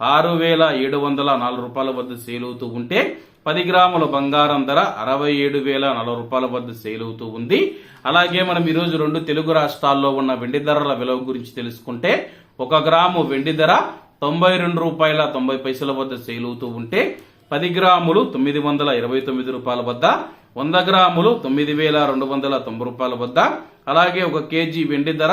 ఆరు వేల ఏడు వందల నాలుగు రూపాయల వద్ద సేలుతూ ఉంటే పది గ్రాముల బంగారం ధర అరవై ఏడు వేల నలభై రూపాయల వద్ద సేలుతూ ఉంది. అలాగే మనం ఈరోజు రెండు తెలుగు రాష్ట్రాల్లో ఉన్న వెండి ధరల విలువ గురించి తెలుసుకుంటే ఒక గ్రాము వెండి ధర తొంభై రెండు రూపాయల తొంభై పైసల వద్ద సేలుతూ ఉంటే పది గ్రాములు తొమ్మిది వందల ఇరవై తొమ్మిది రూపాయల వద్ద వంద గ్రాములు తొమ్మిది వేల రెండు వందల తొంభై రూపాయల వద్ద అలాగే ఒక కేజీ వెండి ధర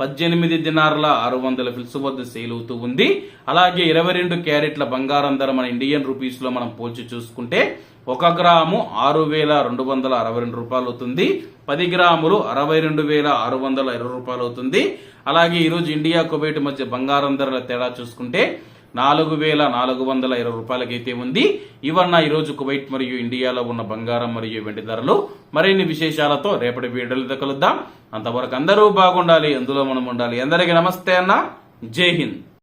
పద్దెనిమిది దినార్ల ఆరు వందల ఫిల్స్ వద్ద సేల్ అవుతూ ఉంది. అలాగే ఇరవై రెండు క్యారెట్ల బంగారం ధర మన ఇండియన్ రూపీస్లో మనం పోల్చి చూసుకుంటే ఒక గ్రాము ఆరు వేల రెండు వందల అరవై రెండు రూపాయలు అవుతుంది. పది గ్రాములు అరవై రెండు వేల ఆరు వందల ఇరవై రూపాయలు అవుతుంది. అలాగే ఈరోజు ఇండియా కువైట్ మధ్య బంగారం ధరల తేడా చూసుకుంటే నాలుగు వేల నాలుగు వందల ఇరవై రూపాయలకైతే ఉంది. ఇవన్న ఈరోజు కువైట్ మరియు ఇండియాలో ఉన్న బంగారం మరియు వెండి ధరలు. మరిన్ని విశేషాలతో రేపటి వీడియోలతో కలుద్దాం. అంతవరకు అందరూ బాగుండాలి అందులో మనం ఉండాలి. అందరికీ నమస్తే అన్న. జై హింద్.